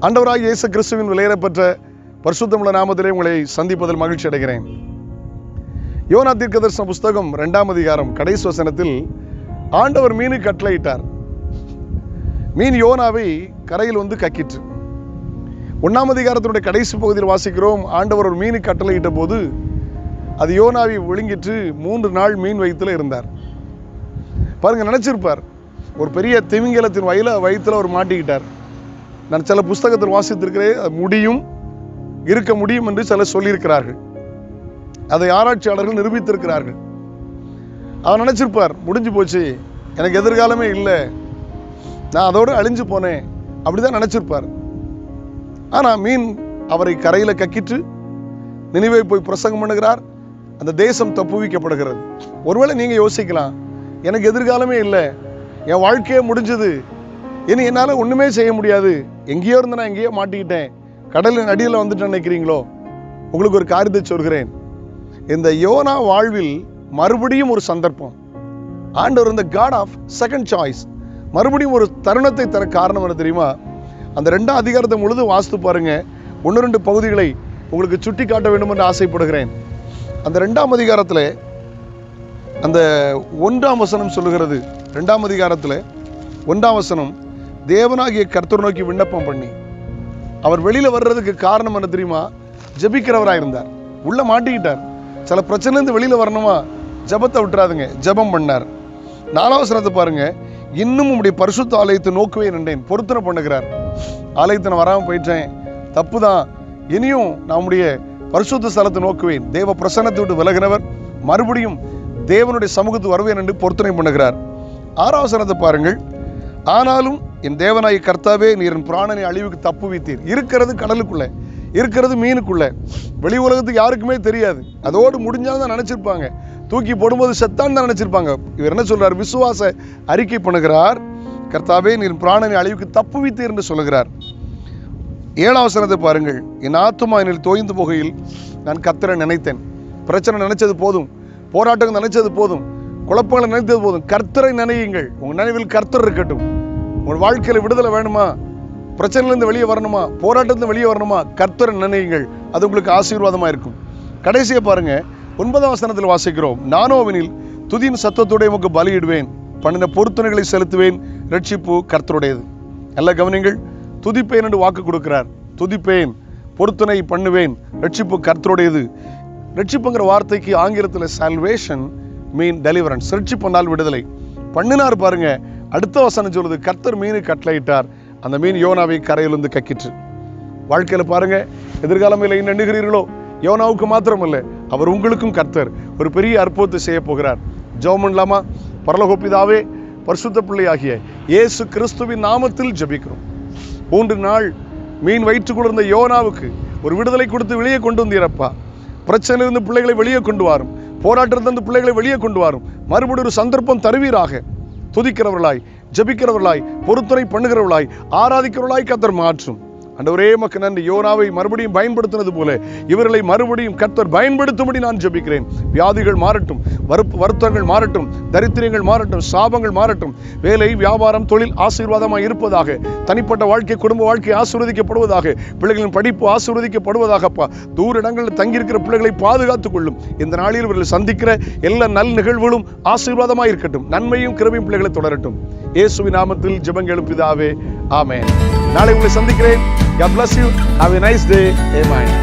ஆண்டவராக இயேசு கிறிஸ்துவின் விலையேறப்பெற்ற பரிசுத்தமுள்ள நாமத்திலே உங்களை சந்திப்பதில் மகிழ்ச்சி அடைகிறேன். யோனா தீர்க்கதர்சன புஸ்தகம் ரெண்டாம் அதிகாரம் கடைசி வசனத்தில் ஆண்டவர் மீனுக்கு கட்டளையிட்டார். மீன் யோனாவை கரையில் வந்து கக்கிற்று. ஒன்றாம் அதிகாரத்தினுடைய கடைசி பகுதியில் வாசிக்கிறோம் ஆண்டவர் ஒரு மீனு கட்டளையிட்ட போது அது யோனாவை விழுங்கிட்டு மூன்று நாள் மீன் வயிற்றுல இருந்தார். பாருங்க நினைச்சிருப்பார். ஒரு பெரிய திமிங்கலத்தின் வயல வயிற்றுல அவர் மாட்டிக்கிட்டார். நான் சில புஸ்தகத்தில் வாசித்திருக்கிறேன். அது முடியும் இருக்க முடியும் என்று சிலர் சொல்லியிருக்கிறார்கள். அதை ஆராய்ச்சியாளர்கள் நிரூபித்திருக்கிறார்கள். அவர் நினச்சிருப்பார் முடிஞ்சு போச்சு எனக்கு எதிர்காலமே இல்லை. நான் அதோடு அழிஞ்சு போனேன். அப்படிதான் நினச்சிருப்பார். ஆனால் மீன் அவரை கரையில் கக்கிட்டு நினைவை போய் பிரசங்கம் பண்ணுகிறார். அந்த தேசம் தப்புவிக்கப்படுகிறது. ஒருவேளை நீங்கள் யோசிக்கலாம் எனக்கு எதிர்காலமே இல்லை. என் வாழ்க்கையே முடிஞ்சது. இனி என்னால் ஒன்றுமே செய்ய முடியாது. எங்கேயோ இருந்து நான் எங்கேயோ மாட்டிக்கிட்டேன். கடலின் அடியில் வந்துட்டு நினைக்கிறீங்களோ? உங்களுக்கு ஒரு காரியத்தை சொல்கிறேன். இந்த யோனா வாழ்வில் மறுபடியும் ஒரு சந்தர்ப்பம். ஆண்டவர் இந்த காட் ஆஃப் செகண்ட் சாய்ஸ் மறுபடியும் ஒரு தருணத்தை தர காரணம் என்ன தெரியுமா? அந்த ரெண்டாம் அதிகாரத்தை முழுது வாசித்து பாருங்க. ஒன்று ரெண்டு பகுதிகளை உங்களுக்கு சுட்டி காட்ட வேண்டும் என்று ஆசைப்படுகிறேன். அந்த ரெண்டாம் அதிகாரத்தில் அந்த ஒன்றாம் வசனம் சொல்லுகிறது. ரெண்டாம் அதிகாரத்தில் ஒன்றாம் வசனம். தேவனாகிய கர்த்தர் நோக்கி விண்ணப்பம் பண்ணி அவர் வெளியில வர்றதுக்கு காரணம் என்ன தெரியுமா? ஜபிக்கிறவராக இருந்தார். உள்ள மாட்டிக்கிட்டார். சில பிரச்சனைலேருந்து வெளியில வரணுமா? ஜெபத்தை விட்டுறாதுங்க. ஜெபம் பண்ணார். நாலாவது பாருங்க. இன்னும் உடைய பரிசுத்த ஆலயத்தை நோக்கவே நின்றேன். பொருத்தனை பண்ணுகிறார். ஆலயத்தை நான் வராமல் போயிட்டேன். தப்பு தான் இனியும் நான் பரிசுத்த ஸ்தலத்தை நோக்குவேன். தேவ பிரசன்னத்தை விட்டு விலகினவர் மறுபடியும் தேவனுடைய சமூகத்து வருவேன் என்று பொருத்தனை பண்ணுகிறார். ஆறாவது பாருங்கள். ஆனாலும் என் தேவனாய் கர்த்தாவே நீர் என் பிராணனை அழிவுக்கு தப்புவித்தீர் இருக்கிறது கடலுக்குள்ள இருக்கிறது மீனுக்குள்ள. வெளி உலகத்துக்கு யாருக்குமே தெரியாது. அதோடு முடிஞ்சாலும் தான் நினைச்சிருப்பாங்க. தூக்கி போடும்போது செத்தான் தான் நினைச்சிருப்பாங்க. இவர் என்ன சொல்கிறார் விசுவாச அறிக்கை பண்ணுகிறார். கர்த்தாவே நீர் பிராணனை அழிவுக்கு தப்புவித்தீர் என்று சொல்லுகிறார். ஏழாவசனத்தை பாருங்கள். என் ஆத்துமா என்னில் தோய்ந்து போகையில் நான் கத்தரை நினைத்தேன். பிரச்சனை நினைச்சது போதும். போராட்டம் நினைச்சது போதும். குழப்பங்களை நினைத்தது போதும். கர்த்தரை நினையுங்கள். உங்க நினைவில் கர்த்தர் இருக்கட்டும். உங்கள் வாழ்க்கையில் விடுதலை வேணுமா? பிரச்சனையிலேருந்து வெளியே வரணுமா? போராட்டத்துலேருந்து வெளியே வரணுமா? கர்த்தரை நினைங்கள் அது உங்களுக்கு ஆசீர்வாதமாக இருக்கும். கடைசியை பாருங்க ஒன்பதாம் வசனத்தில் வாசிக்கிறோம். நானோவனில் துதியின் சத்தத்தோட உமக்கு பலியிடுவேன். பண்ணின பொருத்தனைகளை செலுத்துவேன். ரட்சிப்பு கர்த்தருடையது. நல்லா கவனிங்கள் துதிப்பேன் என்று வாக்கு கொடுக்கிறார். துதிப்பேன். பொருத்தனை பண்ணுவேன். ரட்சிப்பு கர்த்தருடையது. ரட்சிப்புங்கிற வார்த்தைக்கு ஆங்கிலத்தில் சால்வேஷன் மீன் டெலிவரன்ஸ் ரட்சிப்பனால் விடுதலை. பண்ணினார் பாருங்கள் அடுத்த வசனம் சொல்லுது கர்த்தர் மீன் கட்டளையிட்டார். அந்த மீன் யோனாவை கரையிலிருந்து கக்கிற்று. வாழ்க்கையில் பாருங்க எதிர்காலம் இல்லை எண்ணுகிறீர்களோ? யோனாவுக்கு மாத்திரம் இல்லை அவர் உங்களுக்கும் கர்த்தர். ஒரு பெரிய அற்புதத்தை செய்ய போகிறார். ஜோமன்லாமா பரலகோப்பிதாவே பரிசுத்த பிள்ளையாகிய இயேசு கிறிஸ்துவின் நாமத்தில் ஜெபிக்கிறோம். மூன்று நாள் மீன் வயிற்றுக்குள்ள இருந்த யோனாவுக்கு ஒரு விடுதலை கொடுத்து வெளியே கொண்டு வந்தீரப்பா. பிரச்சனை இருந்து பிள்ளைகளை வெளியே கொண்டு வரும். போராட்டத்திலிருந்து பிள்ளைகளை வெளியே கொண்டு வரும். மறுபடியும் ஒரு சந்தர்ப்பம் தருவீராக. துதிக்கிறவர்களாய் ஜெபிக்கிறவர்களாய் பொறுத்துரை பண்ணுகிறவர்களாய் ஆராதிக்கிறவர்களாய் கத்தர் மாற்றும். அந்த ஒரே மக்கள் நன்றி. யோனாவை மறுபடியும் பயன்படுத்தினது போல இவர்களை மறுபடியும் கர்த்தர் பயன்படுத்தும்படி நான் ஜெபிக்கிறேன். வியாதிகள் மாறட்டும் வறுப்பு வருத்தங்கள் மாறட்டும் தரித்திரங்கள் மாறட்டும் சாபங்கள் மாறட்டும். வேலை வியாபாரம் தொழில் ஆசீர்வாதமாக இருப்பதாக தனிப்பட்ட வாழ்க்கை குடும்ப வாழ்க்கை ஆசீர்வதிக்கப்படுவதாக பிள்ளைகளின் படிப்பு ஆசீர்வதிக்கப்படுவதாகப்பா. தூர இடங்களில் தங்கியிருக்கிற பிள்ளைகளை பாதுகாத்துக் கொள்ளும். இந்த நாளில் இவர்கள் சந்திக்கிற எல்லா நல் நிகழ்வுகளும் ஆசீர்வாதமாக இருக்கட்டும். நன்மையும் கிருபையும் பிள்ளைகளை தொடரட்டும். இயேசுவின் நாமத்தில் ஜபங்களும் பிதாவே ஆமே நாளை உங்களை சந்திக்கிறேன். God bless you. Have a nice day. Amen.